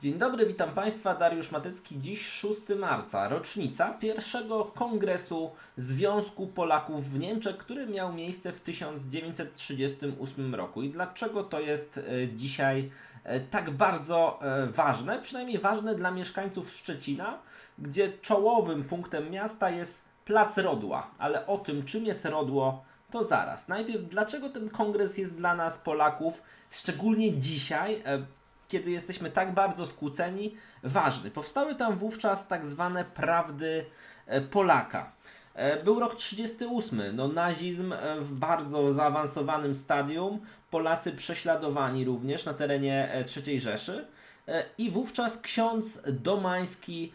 Dzień dobry, witam Państwa. Dariusz Matycki. Dziś 6 marca, rocznica pierwszego kongresu Związku Polaków w Niemczech, który miał miejsce w 1938 roku. I dlaczego to jest e, dzisiaj e, tak bardzo e, ważne? Przynajmniej ważne dla mieszkańców Szczecina, gdzie czołowym punktem miasta jest Plac Rodła. Ale o tym, czym jest Rodło, to zaraz. Najpierw, dlaczego ten kongres jest dla nas, Polaków, szczególnie dzisiaj, kiedy jesteśmy tak bardzo skłóceni, ważny. Powstały tam wówczas tak zwane prawdy e, Polaka. E, Był rok 38, no nazizm e, w bardzo zaawansowanym stadium, Polacy prześladowani również na terenie III Rzeszy i wówczas ksiądz Domański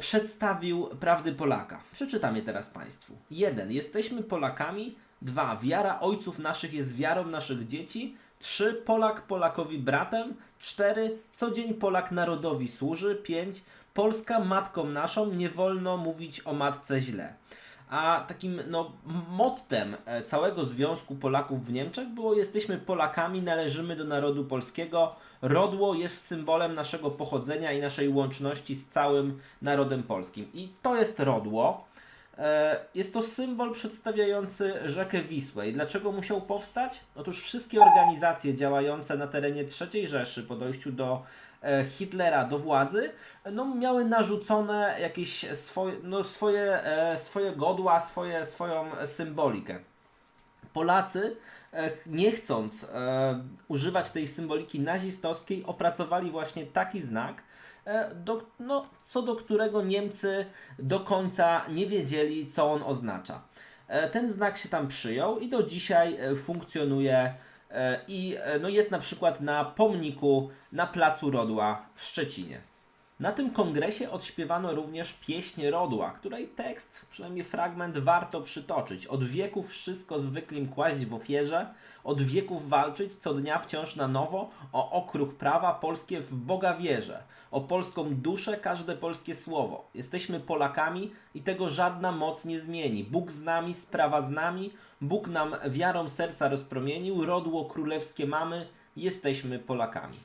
przedstawił prawdy Polaka. Przeczytam je teraz Państwu. 1. Jesteśmy Polakami. 2. Wiara ojców naszych jest wiarą naszych dzieci. 3. Polak Polakowi bratem. 4. Co dzień Polak narodowi służy. 5. Polska matką naszą, nie wolno mówić o matce źle. A takim no, mottem e, całego Związku Polaków w Niemczech było jesteśmy Polakami, należymy do narodu polskiego. Rodło jest symbolem naszego pochodzenia i naszej łączności z całym narodem polskim. I to jest rodło. E, Jest to symbol przedstawiający rzekę Wisłę. I dlaczego musiał powstać? Otóż wszystkie organizacje działające na terenie III Rzeszy po dojściu do e, Hitlera do władzy, no, miały narzucone jakieś swoje, no, swoje, e, swoje godła, swoje, swoją symbolikę. Polacy, e, nie chcąc e, używać tej symboliki nazistowskiej, opracowali właśnie taki znak, e, do, no, co do którego Niemcy do końca nie wiedzieli, co on oznacza. Ten znak się tam przyjął i do dzisiaj funkcjonuje i no, jest na przykład na pomniku na Placu Rodła w Szczecinie. Na tym kongresie odśpiewano również pieśń Rodła, której tekst, przynajmniej fragment, warto przytoczyć. Od wieków wszystko zwyklim kłaść w ofierze, od wieków walczyć co dnia wciąż na nowo, o okruch prawa polskie w Boga wierzę, o polską duszę każde polskie słowo. Jesteśmy Polakami i tego żadna moc nie zmieni. Bóg z nami, sprawa z nami, Bóg nam wiarą serca rozpromienił, rodło królewskie mamy, jesteśmy Polakami.